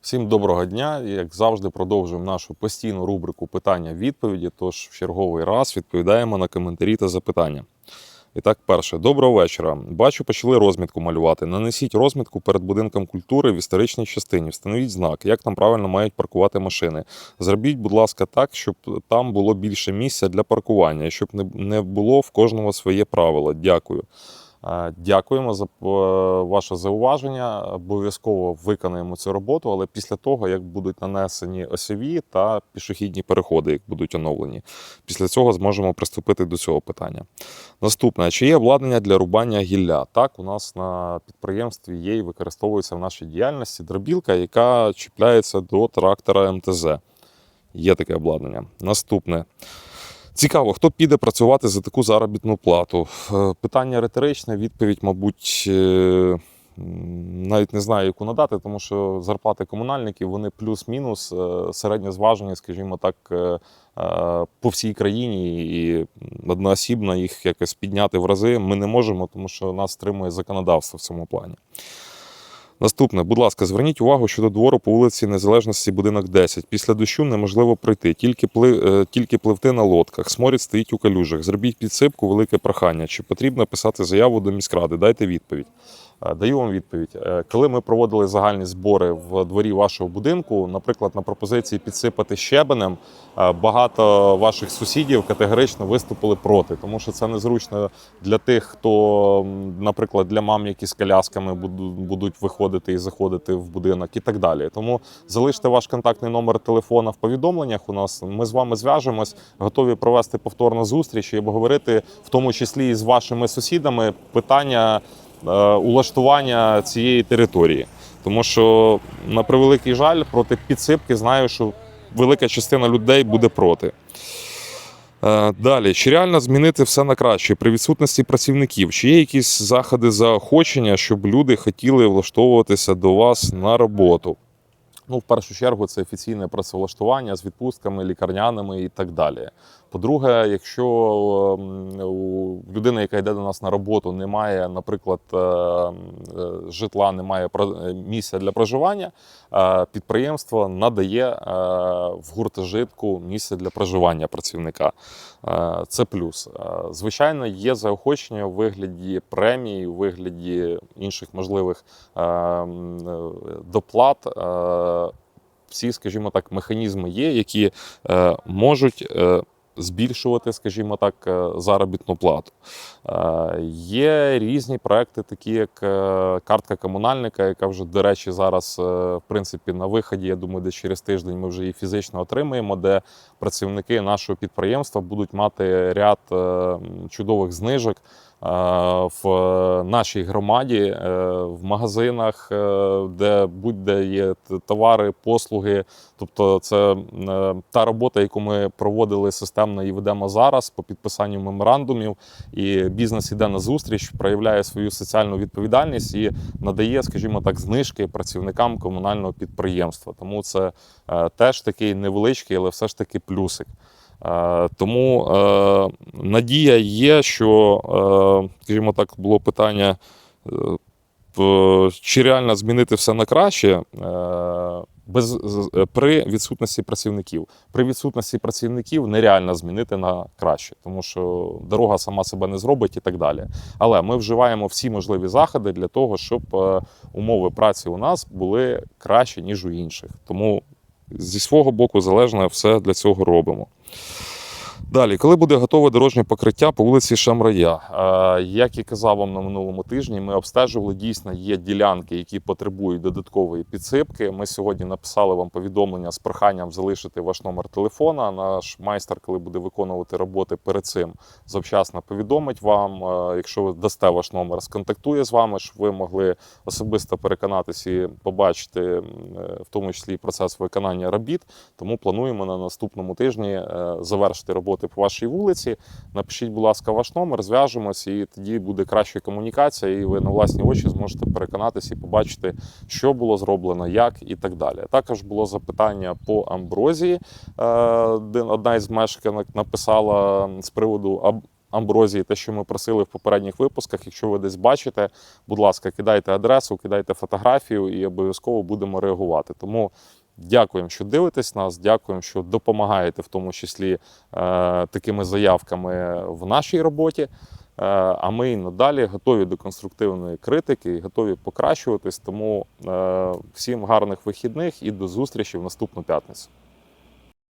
Всім доброго дня. Як завжди, продовжуємо нашу постійну рубрику питання-відповіді. Тож в черговий раз відповідаємо на коментарі та запитання. І так, перше, доброго вечора. Бачу, почали розмітку малювати. Нанесіть розмітку перед будинком культури в історичній частині. Встановіть знак, як там правильно мають паркувати машини. Зробіть, будь ласка, так, щоб там було більше місця для паркування, щоб не було в кожного своє правило. Дякую. Е, Дякуємо за е, ваше зауваження. Обов'язково виконаємо цю роботу, але після того, як будуть нанесені осьові та пішохідні переходи, як будуть оновлені, після цього зможемо приступити до цього питання. Наступне: чи є обладнання для рубання гілля? Так, у нас на підприємстві є і використовується в нашій діяльності дробілка, яка чіпляється до трактора МТЗ. Є таке обладнання. Наступне. Цікаво, хто піде працювати за таку заробітну плату? Е, Питання риторичне, відповідь, мабуть, е, навіть не знаю, яку надати, тому що зарплати комунальників вони плюс-мінус е, середньозважені, скажімо так, по всій країні, і одноосібно їх якось підняти в рази ми не можемо, тому що нас стримує законодавство в цьому плані. Наступне, будь ласка, зверніть увагу щодо двору по вулиці Незалежності, будинок 10. Після дощу неможливо пройти, тільки, пли, е, тільки пливти на лодках. Сморід стоїть у калюжах. Зробіть підсипку, велике прохання. Чи потрібно писати заяву до міськради? Дайте відповідь. Е, Даю вам відповідь. Е, Коли ми проводили загальні збори в дворі вашого будинку, наприклад, на пропозиції підсипати щебенем, е, багато ваших сусідів категорично виступили проти, тому що це незручно для тих, хто, наприклад, для мам, які з колясками будуть виходити і заходити в будинок, і так далі. Тому залиште ваш контактний номер телефона в повідомленнях. У нас ми з вами зв'яжемось, готові провести повторну зустріч і обговорити, в тому числі і з вашими сусідами, питання улаштування цієї території. Тому що, на превеликий жаль, проти підсипки знаю, що велика частина людей буде проти. Е, Далі, чи реально змінити все на краще при відсутності працівників? Чи є якісь заходи заохочення, щоб люди хотіли влаштовуватися до вас на роботу? Ну, в першу чергу, це офіційне працевлаштування з відпустками, лікарняними і так далі. По-друге, якщо ем, у людини, яка йде до нас на роботу, немає, наприклад, е, е, житла, немає е, місця для проживання, підприємство надає в гуртожитку місце для проживання працівника. Це плюс. Звичайно, є заохочення у вигляді премій, у вигляді інших можливих е, м, е, доплат. Всі, скажімо так, механізми є, які е, можуть е, збільшувати, скажімо так, е, заробітну плату. Є різні проекти, такі як картка комунальника, яка вже, до речі, зараз в принципі на виході. Я думаю, десь через тиждень ми вже її фізично отримаємо, де працівники нашого підприємства будуть мати ряд чудових знижок. Е, В нашій громаді, е, в магазинах, е, де будь-де є товари, послуги. Тобто, це та робота, яку ми проводили системно і ведемо зараз по підписанню меморандумів. І бізнес іде на зустріч, проявляє свою соціальну відповідальність і надає, скажімо так, знижки працівникам комунального підприємства. Тому це теж такий невеличкий, але все ж таки плюсик. Е, Тому е, надія є, що, е, скажімо так, було питання, чи реально змінити все на краще. Без, при відсутності працівників. При відсутності працівників нереально змінити на краще, тому що дорога сама себе не зробить і так далі. Але ми вживаємо всі можливі заходи для того, щоб умови праці у нас були кращі, ніж у інших. Тому зі свого боку залежно все для цього робимо. Далі, коли буде готове дорожнє покриття по вулиці Шамрая? Е, Як і казав вам на минулому тижні, ми обстежували дійсно є ділянки, які потребують додаткової підсипки. Ми сьогодні написали вам повідомлення з проханням залишити ваш номер телефона. Наш майстер, коли буде виконувати роботи перед цим, завчасно повідомить вам. Е, Якщо ви дасте ваш номер, сконтактує з вами, щоб ви могли особисто переконатися і побачити, е, в тому числі процес виконання робіт. Тому плануємо на наступному тижні завершити роботи по вашій вулиці. Напишіть, будь ласка, ваш номер, зв'яжемось, і тоді буде краща комунікація, і ви на власні очі зможете переконатися і побачити, що було зроблено, як і так далі. Також було запитання по амброзії, е, одна із мешканок написала з приводу амброзії, те, що ми просили в попередніх випусках. Якщо ви десь бачите, будь ласка, кидайте адресу, кидайте фотографію і обов'язково будемо реагувати. Тому дякуємо, що дивитесь нас, дякуємо, що допомагаєте, в тому числі е, такими заявками в нашій роботі. Е, А ми і надалі готові до конструктивної критики і готові покращуватись. Тому е, всім гарних вихідних і до зустрічі в наступну п'ятницю.